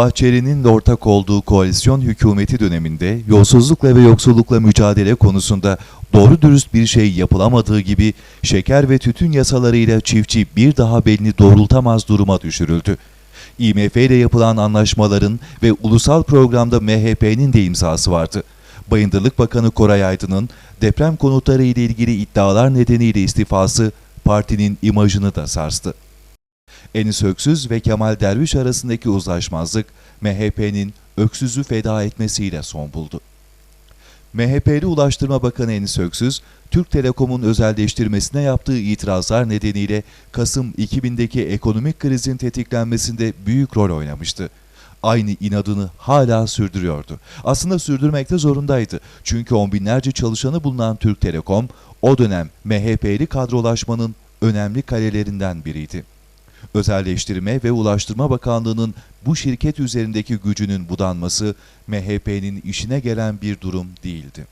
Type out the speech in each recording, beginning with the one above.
Bahçeli'nin de ortak olduğu koalisyon hükümeti döneminde yolsuzlukla ve yoksullukla mücadele konusunda doğru dürüst bir şey yapılamadığı gibi şeker ve tütün yasalarıyla çiftçi bir daha belini doğrultamaz duruma düşürüldü. IMF ile yapılan anlaşmaların ve ulusal programda MHP'nin de imzası vardı. Bayındırlık Bakanı Koray Aydın'ın deprem konutları ile ilgili iddialar nedeniyle istifası partinin imajını da sarstı. Enis Öksüz ve Kemal Derviş arasındaki uzlaşmazlık MHP'nin Öksüz'ü feda etmesiyle son buldu. MHP'li Ulaştırma Bakanı Enis Öksüz, Türk Telekom'un özelleştirmesine yaptığı itirazlar nedeniyle Kasım 2000'deki ekonomik krizin tetiklenmesinde büyük rol oynamıştı. Aynı inadını hala sürdürüyordu. Aslında sürdürmekte zorundaydı. Çünkü on binlerce çalışanı bulunan Türk Telekom, o dönem MHP'li kadrolaşmanın önemli kalelerinden biriydi. Özelleştirme ve Ulaştırma Bakanlığı'nın bu şirket üzerindeki gücünün budanması MHP'nin işine gelen bir durum değildi.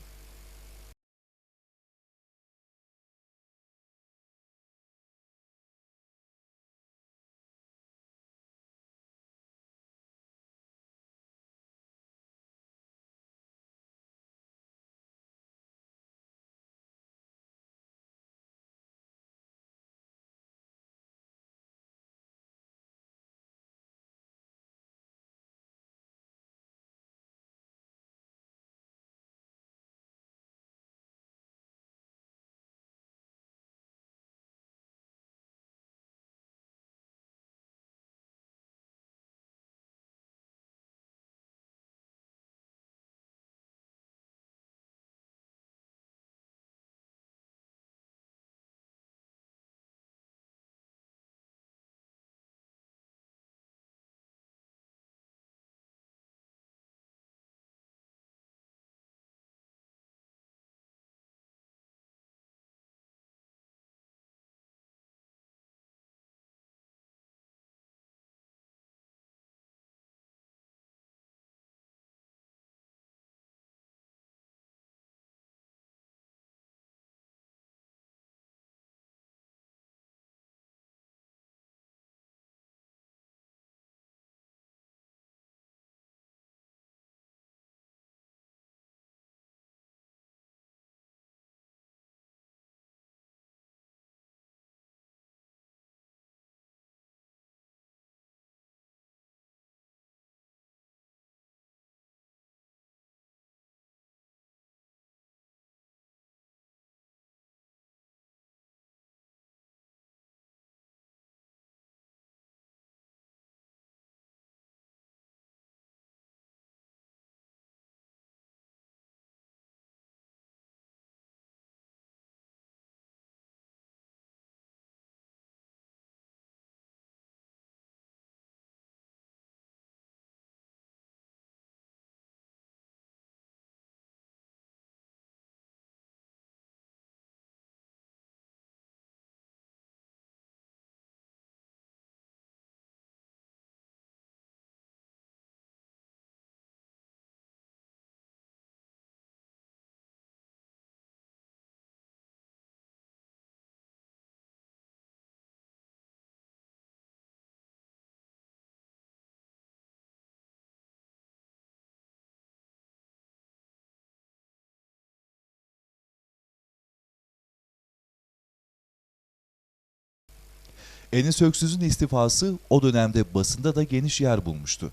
Enis Öksüz'ün istifası o dönemde basında da geniş yer bulmuştu.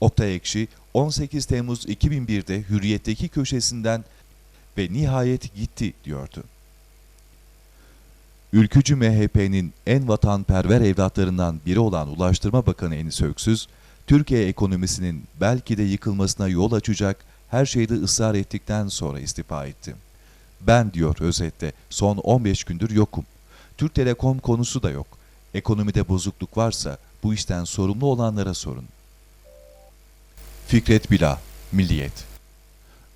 Oktay Ekşi 18 Temmuz 2001'de Hürriyet'teki köşesinden ve nihayet gitti diyordu. Ülkücü MHP'nin en vatanperver evlatlarından biri olan Ulaştırma Bakanı Enis Öksüz, Türkiye ekonomisinin belki de yıkılmasına yol açacak her şeyde ısrar ettikten sonra istifa etti. Ben diyor özette son 15 gündür yokum. Türk Telekom konusu da yok. Ekonomide bozukluk varsa bu işten sorumlu olanlara sorun. Fikret Bila, Milliyet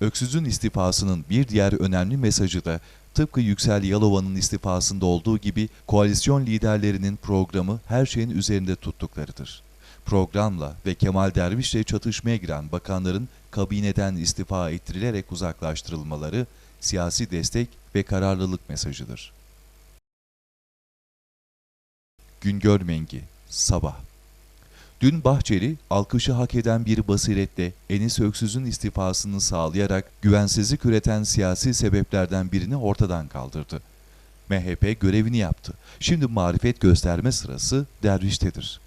Öksüz'ün istifasının bir diğer önemli mesajı da tıpkı Yüksel Yalova'nın istifasında olduğu gibi koalisyon liderlerinin programı her şeyin üzerinde tuttuklarıdır. Programla ve Kemal Derviş'le çatışmaya giren bakanların kabineden istifa ettirilerek uzaklaştırılmaları siyasi destek ve kararlılık mesajıdır. Güngör Mengi, Sabah Dün Bahçeli, alkışı hak eden bir basiretle Enis Öksüz'ün istifasını sağlayarak güvensizlik üreten siyasi sebeplerden birini ortadan kaldırdı. MHP görevini yaptı. Şimdi marifet gösterme sırası derviştedir.